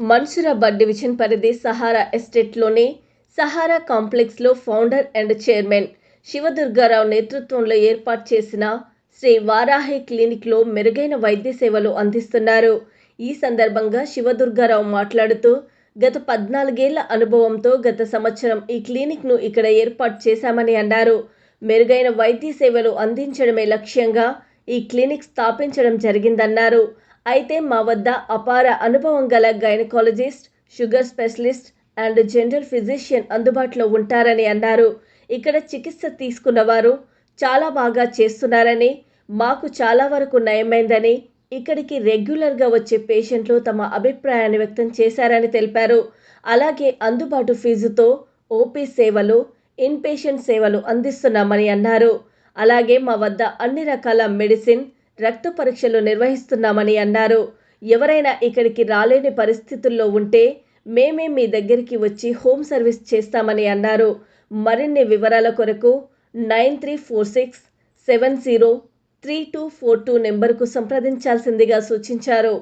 Mansoorabad division పరిధి సహారా ఎస్టేట్లోని సహారా కాంప్లెక్స్లో ఫౌండర్ అండ్ చైర్మన్ శివదుర్గారావు నేతృత్వంలో ఏర్పాటు చేసిన శ్రీ వారాహి క్లినిక్లో మెరుగైన వైద్య సేవలు అందిస్తున్నారు. ఈ సందర్భంగా శివదుర్గారావు మాట్లాడుతూ గత పద్నాలుగేళ్ళ అనుభవంతో గత సంవత్సరం ఈ క్లినిక్ను ఇక్కడ ఏర్పాటు చేశామని అన్నారు. మెరుగైన వైద్య సేవలు అందించడమే లక్ష్యంగా ఈ క్లినిక్ స్థాపించడం జరిగిందన్నారు. అయితే మా వద్ద అపార అనుభవం గల gynaecologist sugar specialist and general physician అందుబాటులో ఉంటారని అన్నారు. ఇక్కడ చికిత్స తీసుకున్నవారు చాలా బాగా చేస్తున్నారని మాకు చాలా వరకు నయమైందని ఇక్కడికి రెగ్యులర్గా వచ్చే పేషెంట్లు తమ అభిప్రాయాన్ని వ్యక్తం చేశారని తెలిపారు. అలాగే అందుబాటు ఫీజుతో ఓపీ సేవలు ఇన్పేషెంట్ సేవలు అందిస్తున్నామని అన్నారు. అలాగే మా వద్ద అన్ని రకాల మెడిసిన్ రక్త పరీక్షలు నిర్వహిస్తున్నామని అన్నారు. ఎవరైనా ఇక్కడికి రాలేని పరిస్థితుల్లో ఉంటే మేమే మీ దగ్గరికి వచ్చి హోమ్ సర్వీస్ చేస్తామని అన్నారు. మరిన్ని వివరాల కొరకు nine three four six seven zero three two four two నెంబర్కు సంప్రదించాల్సిందిగా సూచించారు.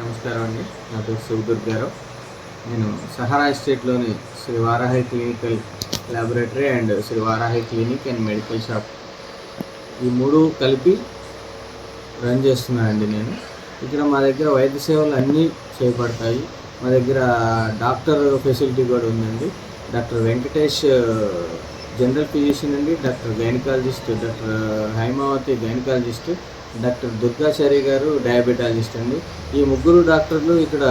నమస్కారం అండి. నా పేరు శివదుర్గ్ నేను Sahara ఎస్టేట్లోని Shri Varahi clinical laboratory and Shri Varahi clinic and medical shop. ఈ మూడు కలిపి రన్ చేస్తున్నానండి నేను. ఇక్కడ మా దగ్గర వైద్య సేవలు అన్నీ చేపడతాయి. మా దగ్గర డాక్టర్ ఫెసిలిటీ కూడా ఉందండి. డాక్టర్ వెంకటేష్ జనరల్ ఫిజిషియన్ అండి doctor gynaecologist doctor Haimavathi gynaecologist doctor Durgachari garu diabetologist అండి. ఈ ముగ్గురు డాక్టర్లు ఇక్కడ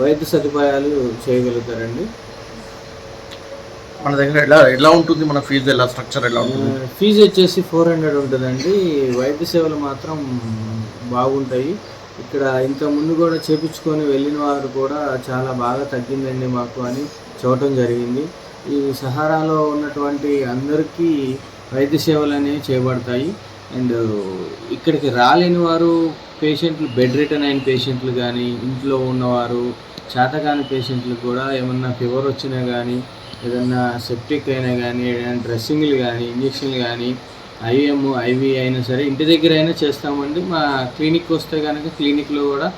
వైద్య సదుపాయాలు చేయగలుగుతారండి. మన దగ్గర ఎలా ఎలా ఉంటుంది మన ఫీజు ఎలా స్ట్రక్చర్ ఎలా ఉంటుంది? ఫీజు వచ్చేసి ఫోర్ హండ్రెడ్ ఉంటుందండి. వైద్య సేవలు మాత్రం బాగుంటాయి. ఇక్కడ ఇంత ముందు కూడా చేపించుకొని వెళ్ళిన వారు కూడా చాలా బాగా తగ్గిందండి మాకు అని చూడటం జరిగింది. ఈ సహారాలో ఉన్నటువంటి అందరికీ వైద్య సేవలు అనేవి చేయబడతాయి. అండ్ ఇక్కడికి రాలేని వారు పేషెంట్లు బెడ్ రిటర్న్ అయిన పేషెంట్లు కానీ ఇంట్లో ఉన్నవారు చేతకాని పేషెంట్లు కూడా ఏమన్నా ఫీవర్ వచ్చినా కానీ ఏదన్నా సెప్టిక్ అయినా కానీ ఏదైనా డ్రెస్సింగ్లు కానీ ఇంజక్షన్లు కానీ ఐఎం ఐవి అయినా సరే ఇంటి దగ్గర అయినా చేస్తామండి. మా క్లినిక్ వస్తే కనుక క్లినిక్లో కూడా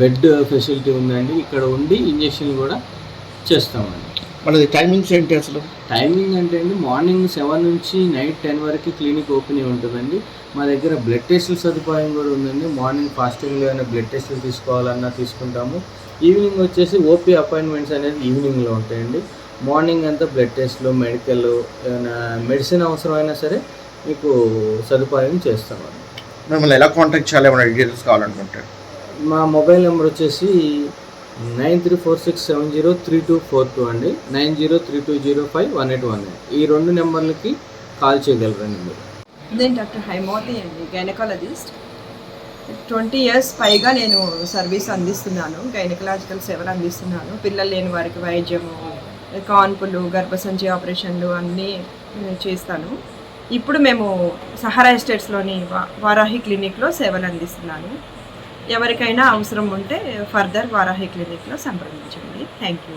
బెడ్ ఫెసిలిటీ ఉందండి. ఇక్కడ ఉండి ఇంజక్షన్లు కూడా చేస్తామండి. మనది టైమింగ్స్ ఏంటి అసలు? టైమింగ్ అంటే అండి మార్నింగ్ సెవెన్ నుంచి నైట్ టెన్ వరకు క్లినిక్ ఓపెన్ అయి ఉంటుందండి. మా దగ్గర బ్లడ్ టెస్టుల సదుపాయం కూడా ఉందండి. మార్నింగ్ ఫాస్టింగ్లో ఏమైనా బ్లడ్ టెస్టులు తీసుకోవాలన్నా తీసుకుంటాము. ఈవినింగ్ వచ్చేసి ఓపీ అపాయింట్మెంట్స్ అనేది ఈవినింగ్లో ఉంటాయండి. మార్నింగ్ అంతా బ్లడ్ టెస్ట్లు మెడికల్ ఏమైనా మెడిసిన్ అవసరమైనా సరే మీకు సదుపాయం చేస్తామండి. మిమ్మల్ని ఎలా కాంటాక్ట్ చేయాలి? ఏమైనా డీటెయిల్స్ కావాలనుకుంటే. మా మొబైల్ నెంబర్ వచ్చేసి nine three four six seven zero three two four two అండి. Nine zero three two zero five one eight one eight ఈ రెండు నెంబర్లకి కాల్ చేయగలరండి మీరు. నేను డాక్టర్ హైమవతి అండి గైనకాలజిస్ట్. ట్వంటీ ఇయర్స్ పైగా నేను సర్వీస్ అందిస్తున్నాను గైనకలాజికల్ సేవలు అందిస్తున్నాను. పిల్లలు లేని వారికి వైద్యము కాన్పులు గర్భసంచి ఆపరేషన్లు అన్నీ చేస్తాను. ఇప్పుడు మేము సహారా ఎస్టేట్స్లోని వారాహి క్లినిక్లో సేవలు అందిస్తున్నాను. ఎవరికైనా అవసరం ఉంటే ఫర్దర్ వారాహి క్లినిక్లో సంప్రదించండి. Thank you.